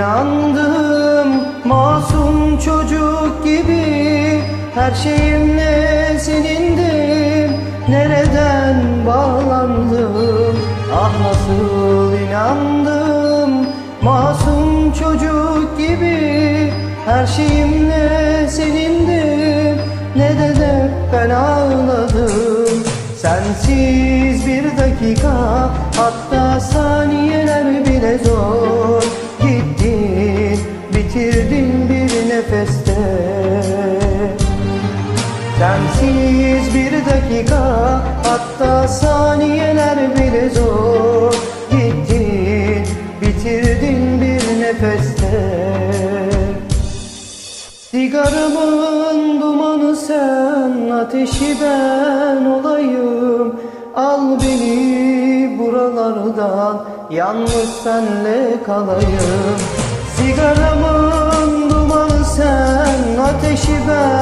inandım Masum çocuk gibi. Her şeyimle senindim Nereden bağlandım Ah nasıl inandım Masum çocuk gibi. Her şeyimle senindim Neden hep ben ağladım. Sensiz bir dakika Hatta saniyeler Sigaramın dumanı sen, ateşi ben olayım. Al beni buralardan, yalnız senle kalayım. Sigaramın dumanı sen, ateşi ben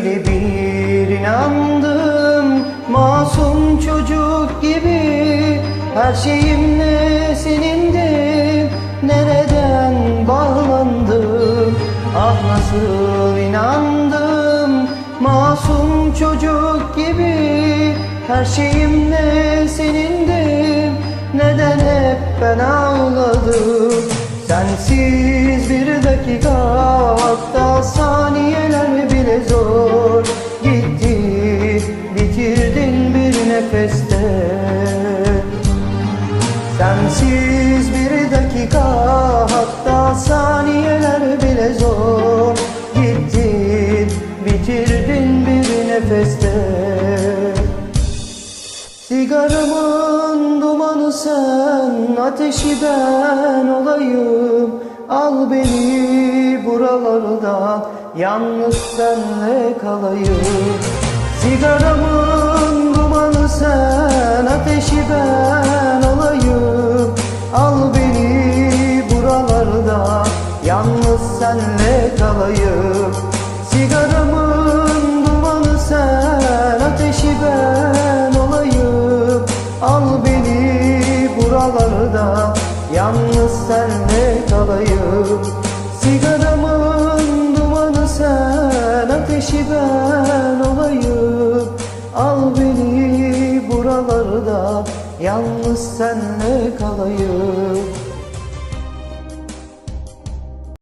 Öyle bir inandım masum çocuk gibi. Her şeyimle senindim nereden bağlandım Ah nasıl inandım masum çocuk gibi. Her şeyimle senindim neden hep ben ağladım? Sensiz bir dakika bitirdin bir nefeste. Sigaramın dumanı sen, ateşi ben olayım. Al beni buralarda, yalnız senle kalayım. Sigaramın dumanı sen, ateşi ben olayım. Al beni ben olayım. Al beni buralarda Yalnız senle kalayım. Sigaramın dumanı sen Ateşi ben olayım. Al beni buralarda Yalnız senle kalayım